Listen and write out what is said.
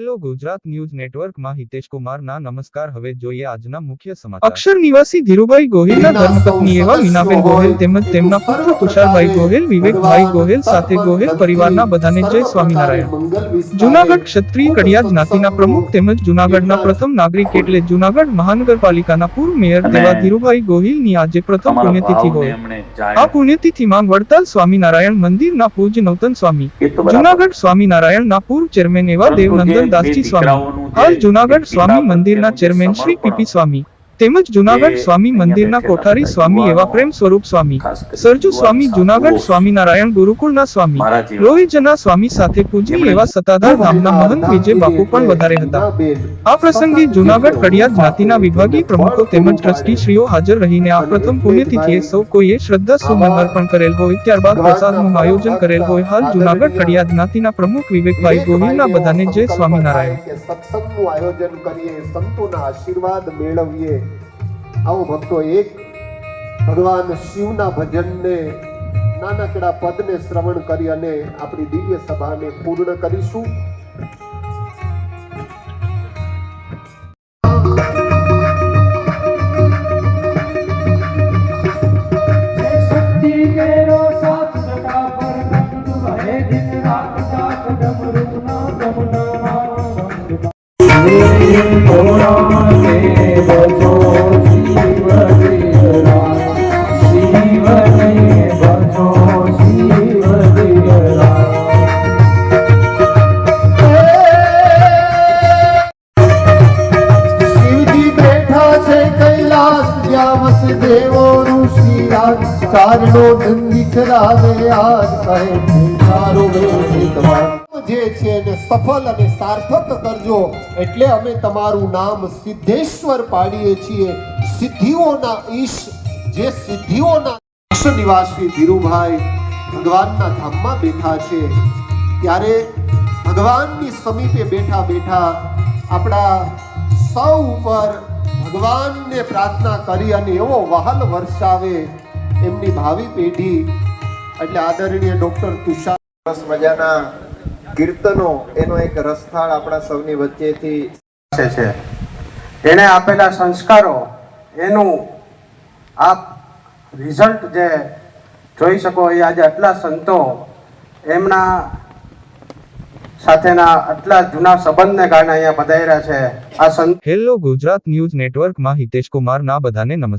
Hello Gujarat news નેટવર્કમાં હિતેશ કુમારના નમસ્કાર. હવે જોઈએ આજના મુખ્ય સમાચાર. અક્ષર નિવાસી ધીરુભાઈ ગોહિલના ધર્મપત્ની એવા મીનાબેન ગોહિલ તેમજ તેમના પુત્ર તુષારભાઈ ગોહિલ વિવેકભાઈ ગોહિલ સાથે ગોહિલ પરિવારના બધાને જય સ્વામિનારાયણ. જુનાગઢ ક્ષત્રિય કડિયા જ્ઞાતિના પ્રમુખ તેમજ જુનાગઢના પ્રથમ નાગરિક એટલે જુનાગઢ મહાનગરપાલિકાના પૂર્વ મેયર તેવા ધીરુભાઈ ગોહિલની આજે પ્રથમ પુણ્યતિથિ હોય. આ. પુણ્યતિથિમાં વડતાલ સ્વામિનારાયણ મંદિરના પૂજ્ય નૌતન સ્વામી. જુનાગઢ સ્વામિનારાયણના પૂર્વ ચેરમેન એવા દેવનંદન દાસજી સ્વામી. હાલ જુનાગઢ સ્વામી મંદિરના ચેરમેન શ્રી પીપી સ્વામી. તેમજ જુનાગઢ સ્વામી મંદિરના કોઠારી સ્વામી એવા પ્રેમ સ્વરૂપ સ્વામી. સરજુ સ્વામી જુનાગઢ સ્વામિનારાયણ ગુરુકુળના સ્વામી. લોહીજના સ્વામી સાથે પૂજ્ય એવા સતાધાર ધામના મહંત વિજય બાપુ પણ વધારે હતા. આ પ્રસંગે જુનાગઢ કડિયા જ્ઞાતિના વિભાગીય પ્રમુખો તેમજ ટ્રસ્ટી શ્રીઓ હાજર રહીને આ પ્રથમ પુણ્યતિથિએ સૌ કોઈએ શ્રદ્ધા સુમન અર્પણ કરેલ હોય ત્યારબાદ પ્રસાદનું આયોજન કરેલ હોય હાલ જુનાગઢ કડિયા જ્ઞાતિના પ્રમુખ વિવેકભાઈ ગોહિલના બધાને જય સ્વામિનારાયણ. સત્સંગનું આયોજન કરીએ સંતોના આશીર્વાદ મેળવીએ. આવો ભક્તો એક, ભગવાન શિવના ભજનને નાનકડા પદને શ્રવણ કરી અને આપણી દિવ્ય સભાને પૂર્ણ કરીશું. રાજ ચારણો નંદી ચરાવે આજ કહે છે વેદ જે છે સફળ અને સાર્થક કરજો. એટલે અમે તમારું નામ સિદ્ધેશ્વર પાડીએ છીએ. સિદ્ધિઓના ઈશ, જે સિદ્ધિઓના નિવાસી ધીરુભાઈ ભગવાનના ધામમાં બેઠા છે. ત્યારે ભગવાનની સમીપે બેઠા બેઠા આપણા સૌ ઉપર ભગવાનને પ્રાર્થના કરી અને એવો વહાલ વરસાવે એમની ભાવિ પેઢી. એટલે આદરણીય ડોક્ટર તુષાર સરસ મજાના કીર્તનો, એનો એક રસથાળ આપણા સૌની વચ્ચેથી છે એને આપેલા સંસ્કારો, એનું આપ રિઝલ્ટ જે જોઈ શકો એ આજે આટલા સંતો એમના સાથેના આટલા જૂના સંબંધને કારણે અહીંયા પધાર્યા છે. આ હેલો ગુજરાત ન્યૂઝ નેટવર્કમાં હિતેશ કુમારના બધાને નમસ્કાર.